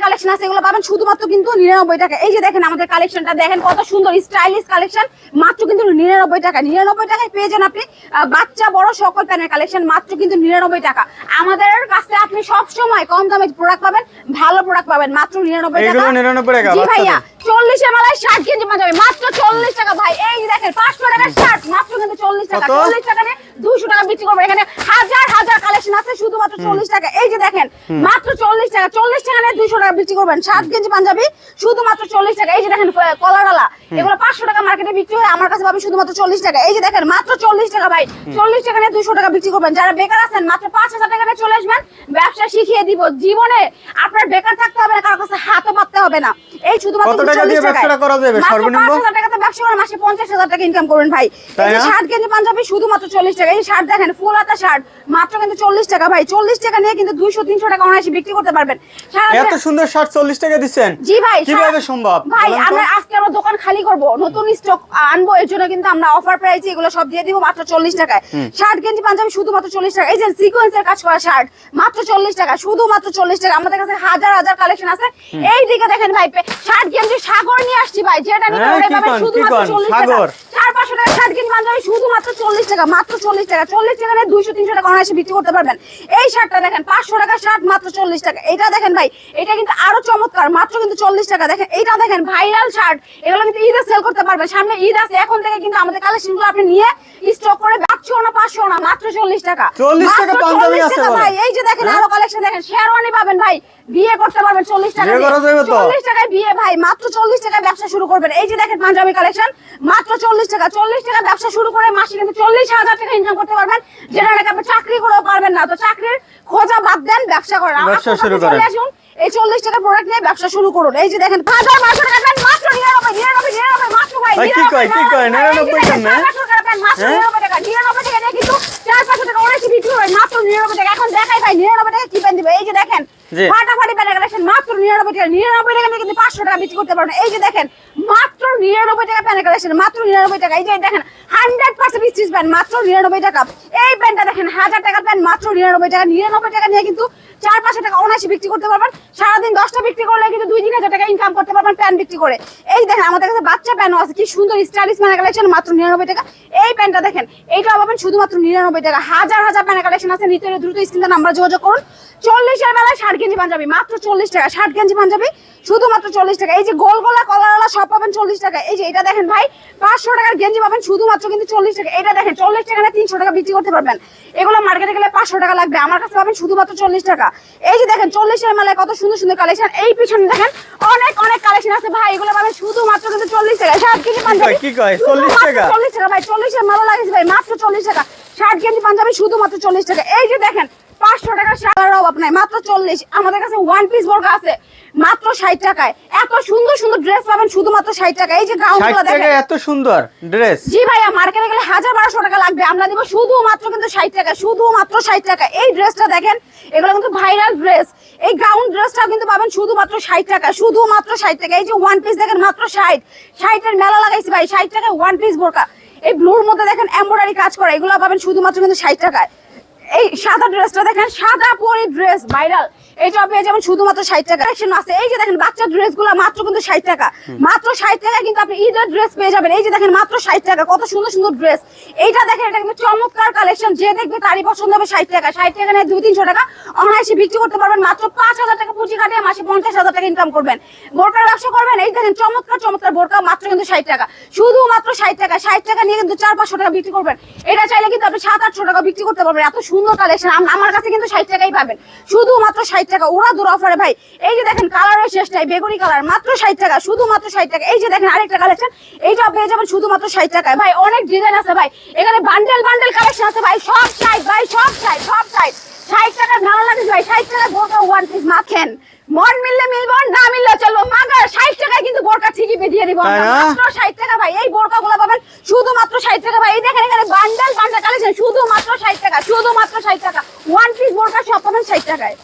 প্যান্টের কালেকশন আছে এগুলো পাবেন শুধুমাত্র কিন্তু নিরানব্বই টাকা এই যে দেখেন আমাদের কালেকশনটা দেখেন কত সুন্দর স্টাইলিশ কালেকশন মাত্র কিন্তু নিরানব্বই টাকা নিরানব্বই টাকায় পেয়ে যান আপনি বাচ্চা বড় সকল প্যানের কালেকশন মাত্র কিন্তু নিরানব্বই টাকা। আমাদের কাছে আপনি সব সময় কম দামে প্রোডাক্ট পাবেন ভালো প্রোডাক্ট পাবেন মাত্র নিরানব্বই টাকা। নিরানব্বই টাকা, জি ভাইয়া। চল্লিশের মেলায় ষাট কেজি পাঞ্জাবি মাত্র চল্লিশ টাকা ভাই। এই দেখেন পাঁচশো টাকার শার্ট মাত্র কিন্তু চল্লিশ টাকা? চল্লিশ টাকা নিয়ে দুশো টাকা বিক্রি করব। এখানে হাজার হাজার কালেকশন আছে শুধুমাত্র চল্লিশ টাকা। এই যে দেখেন মাত্র চল্লিশ টাকা। চল্লিশ টাকা নিয়ে দুশো টাকা বিক্রি করবেন। সাত কেজি পাঞ্জাবি শুধুমাত্র চল্লিশ টাকা। এই যে দেখেন কলারালা এগুলো পাঁচশো টাকা মার্কেটে বিক্রি হয় আমার কাছে পাবেন শুধুমাত্র চল্লিশ টাকা। এই যে দেখেন মাত্র চল্লিশ টাকা ভাই। চল্লিশ টাকা নিয়ে দুশো টাকা বিক্রি করবেন। যারা বেকার আছেন মাত্র পাঁচ হাজার টাকা নিয়ে চলে আসবেন। ব্যবসা শিখিয়ে দিব। জীবনে আপনার বেকার থাকতে হবে না কারোর কাছে হাতও পাততে হবে না। এই শুধুমাত্র টাকা 40। ব্যবসাটা করা যাবে সর্বনিম্ন? 5000 টাকাতে ব্যবসা করে মাসে পঞ্চাশ হাজার টাকা ইনকাম করবেন ভাই। এই যে? শার্ট পাঞ্জাবি শুধুমাত্র চল্লিশ টাকা এই শার্ট দেখেন ফুল হাতা শার্ট মাত্র কিন্তু চল্লিশ টাকা ভাই। চল্লিশ টাকা নিয়ে কিন্তু দুইশো তিনশো টাকা অনায়াসে বিক্রি করতে পারবেন। এত সুন্দর শার্ট চল্লিশ টাকা দিচ্ছেন? জি ভাই কীভাবে সম্ভব? ভাই আমরা আজকে আমরা দোকান খালি করব নতুন স্টক আনব এর জন্য কিন্তু আমরা অফার প্রাইসে এগুলো সব দিয়ে দিব মাত্র চল্লিশ টাকায়। শার্ট গেঞ্জি পাঞ্জাবি শুধুমাত্র চল্লিশ টাকা। এই যে সিকোয়েন্সের কাজ করা শার্ট মাত্র চল্লিশ টাকা শুধুমাত্র চল্লিশ টাকা। আমাদের কাছে হাজার হাজার কালেকশন আছে। এই দিকে দেখেন ভাই শার্ট গেঞ্জি সাগর নিয়ে আসছি ভাই যেটা নিতে হ্যাঁ, শুধুমাত্র টাকা। পাঁচশো টাকা শার্ট গেঞ্জি পাঞ্জাবি শুধুমাত্র চল্লিশ টাকা মাত্র চল্লিশ টাকা চল্লিশ টাকা নিয়ে দুইশো তিনশো টাকা অনায়াসে বিক্রি করতে পারবেন। এই শার্টটা দেখেন পাঁচশো টাকা শার্ট মাত্র চল্লিশ টাকা। এটা দেখেন ভাই এটা কিন্তু আরও চমৎকার মাত্র কিন্তু চল্লিশ টাকা। দেখেন এইটা দেখেন ভাইরাল শার্ট। এগুলো কিন্তু ঈদে সেল করতে পারবেন। সামনে ঈদ আছে এখন থেকে কিন্তু আমাদের কালেকশনগুলো আপনি নিয়ে স্টক করে পাঁচশো না পাঁচশো না মাত্র চল্লিশ টাকা। 40 টাকা পাঞ্জাবি আছে ভাই এই যে দেখেন? আরও কালেকশন দেখেন শেরওয়ানি পাবেন ভাই বিয়ে করতে পারবেন চল্লিশ টাকা যাবে? চল্লিশ টাকায় বিয়ে ভাই মাত্র চল্লিশ টাকায় ব্যবসা শুরু করবেন। এই যে দেখেন পাঞ্জাবি কালেকশন মাত্র চল্লিশ টাকা চল্লিশ টাকা ব্যবসা শুরু করে মাসে কিন্তু চল্লিশ হাজার টাকা ইনকাম করতে পারবেন যেটা নাকি আপনি চাকরি করেও পারবেন না। তো চাকরির খোঁজা বাদ দেন ব্যবসা করেন। চলে আসুন এই চল্লিশ টাকা প্রোডাক্ট নিয়ে ব্যবসা শুরু করুন। এই যে দেখেন হাজার টাকা মাত্র নিরানব্বই নিরানব্বই নিরানব্বই মাত্র ভাই ভাই, কি কয়, কি কয়, নিরানব্বই কেন, হ্যাঁ? নিরানব্বই টাকা নিরানব্বই টাকা নিয়ে কিন্তু চার পাঁচশো টাকা অনেক বিক্রি হয় মাত্র নিরানব্বই টাকা। এখন দেখাই ভাই নিরানব্বই টাকা কি প্যান্ট দিবে? এই যে দেখেন। ফাটাফাটি প্যান্ট কালেকশন মাত্র নিরানব্বই টাকা। নিরানব্বই টাকা নিয়ে কিন্তু পাঁচশো টাকা বিক্রি করতে পারবেন এই যে দেখেন মাত্র নিরানব্বই টাকা প্যান্ট কালেকশন মাত্র নিরানব্বই টাকা। এই যে দেখেন হান্ড্রেড পার্সেন্ট স্টিচ প্যান্ট মাত্র নিরানব্বই টাকা। এই প্যান্টটা দেখেন হাজার টাকার প্যান্ট মাত্র নিরানব্বই টাকা। নিরানব্বই টাকা নিয়ে কিন্তু চার পাঁচশো টাকা অনায়াসে বিক্রি করতে পারবেন। সারাদিন দশটা বিক্রি করলে কিন্তু দুই তিন হাজার টাকা ইনকাম করতে পারবেন প্যান্ট বিক্রি করে। এই দেখেন আমাদের কাছে বাচ্চা প্যান্টও আছে। কি সুন্দর স্টাইলিশ প্যান্ট কালেকশন মাত্র নিরানব্বই টাকা। এই প্যান্টটা দেখেন এইটা পাবেন শুধুমাত্র নিরানব্বই টাকা হাজার হাজার প্যান্ট কালেকশন আছে নিতে দ্রুত স্ক্রিনে নাম্বার যোগাযোগ করুন। চল্লিশের বেলায় ষাট গেঞ্জি পাঞ্জাবি মাত্র চল্লিশ টাকা ষাট গেঞ্জি পাঞ্জাবি শুধুমাত্র চল্লিশ টাকা। এই যে গোল গোলা কলারওয়ালা সব পাবেন চল্লিশ টাকা এই যে এটা দেখেন ভাই পাঁচশো টাকার গেঞ্জি পাবেন শুধুমাত্র কিন্তু চল্লিশ টাকা এটা দেখেন চল্লিশ টাকা না তিনশো টাকা বিক্রি করতে পারবেন। এগুলো মার্কেটে গেলে পাঁচশো টাকা লাগবে। আমার কাছে পাবেন শুধুমাত্র চল্লিশ টাকা। এই যে দেখেন চল্লিশের মেলায় কত সুন্দর সুন্দর কালেকশন এই পিছনে দেখেন অনেক অনেক কালেকশন আছে ভাই। এগুলো পাবেন শুধুমাত্র কিন্তু চল্লিশ টাকা ষাট কেজি পাঞ্জাবি কি কয়? 40 টাকা? চল্লিশ টাকা ভাই চল্লিশের মালা লাগিয়েছে ভাই মাত্র চল্লিশ টাকা। ষাট কেজি পাঞ্জাবি শুধুমাত্র চল্লিশ টাকা। এই যে দেখেন পাঁচশো টাকা সারার অভাব নাই মাত্র চল্লিশ। আমাদের কাছে ওয়ান পিস বোরকা আছে মাত্র ষাট টাকায়। এত সুন্দর সুন্দর ড্রেস পাবেন শুধুমাত্র ষাট টাকা এই যে গাউন এত সুন্দর ড্রেস জি ভাইয়া মার্কেটে গেলে হাজার বারোশো টাকা লাগবে। আমরা দিব শুধুমাত্র কিন্তু ষাট টাকা শুধুমাত্র ষাট টাকা এই ড্রেসটা দেখেন এগুলো কিন্তু ভাইরাল ড্রেস এই গাউন ড্রেসটা কিন্তু পাবেন শুধুমাত্র ষাট টাকা শুধুমাত্র ষাট টাকা এই যে ওয়ান পিস দেখেন মাত্র ষাট। ষাটের মেলা লাগাইছি ভাই ষাট টাকায় ওয়ান পিস বোরকা এই ব্লুর মধ্যে দেখেন এমব্রয়ডারি কাজ করা এগুলো পাবেন শুধুমাত্র কিন্তু ষাট টাকায়। এই সাদা ড্রেসটা দেখেন সাদা পরি ড্রেস ভাইরাল এইটা পেয়ে যাবেন শুধুমাত্র ষাট টাকা কালেকশন আছে এই যে দেখেন বাচ্চার ড্রেসগুলো মাত্র কিন্তু ষাট টাকা। মাত্র ষাট টাকা কিন্তু আপনি ঈদের ড্রেস পেয়ে যাবেন। এই যে দেখেন মাত্র ষাট টাকা কত সুন্দর সুন্দর ড্রেস এইটা দেখেন এটা কিন্তু চমৎকার কালেকশন যে দেখবে তারই পছন্দ হবে ষাট টাকা। ষাট টাকা নিয়ে দুই তিনশো টাকা অনায়াসে বিক্রি করতে পারবেন। মাত্র পাঁচ হাজার টাকা পুঁজি কাটিয়ে মাসে পঞ্চাশ হাজার টাকা ইনকাম করবেন। বোরকার ব্যবসা করবেন এই দেখেন চমৎকার চমৎকার বোরকা মাত্র কিন্তু ষাট টাকা। শুধুমাত্র ষাট টাকা ষাট টাকা নিয়ে কিন্তু চার পাঁচশো টাকা বিক্রি করবেন। এটা চাইলে কিন্তু আপনি সাত আটশো টাকা বিক্রি করতে পারবেন। এত সুন্দর কালেকশন আমার কাছে কিন্তু ষাট টাকাই পাবেন। শুধুমাত্র ষাট টাকা। ওরা দূর অফারে ভাই। এই যে দেখেন কালারের শেষ নাই বেগুনি কালার মাত্র ষাট টাকা শুধুমাত্র ষাট টাকা। এই যে দেখেন আরেকটা কালেকশন এইটা পেয়ে যাবেন শুধুমাত্র ষাট টাকায়। ভাই অনেক ডিজাইন আছে ভাই। এখানে বান্ডেল বান্ডেল কালেকশন আছে ভাই। সব সাইড ভাই সব সাইড সব সাইড ষাট টাকা ভালো লাগে ভাই। ষাট টাকা বোরকা ওয়ান পিস মাখেন। মন মিললে মিলবো না মিললে চলবো। মাগার ষাট টাকায় কিন্তু বোরকা ঠিকই দিয়ে দিব মাত্র ষাট টাকা ভাই। এই বোরকা গুলো শুধুমাত্র ষাট টাকা ভাই। দেখেন, এখানে বান্ডাল বান্ডাল কালেকশন শুধুমাত্র ষাট টাকা, শুধুমাত্র ষাট টাকা। ওয়ান পিস বোর্ডার সব পাবেন ষাট টাকায়।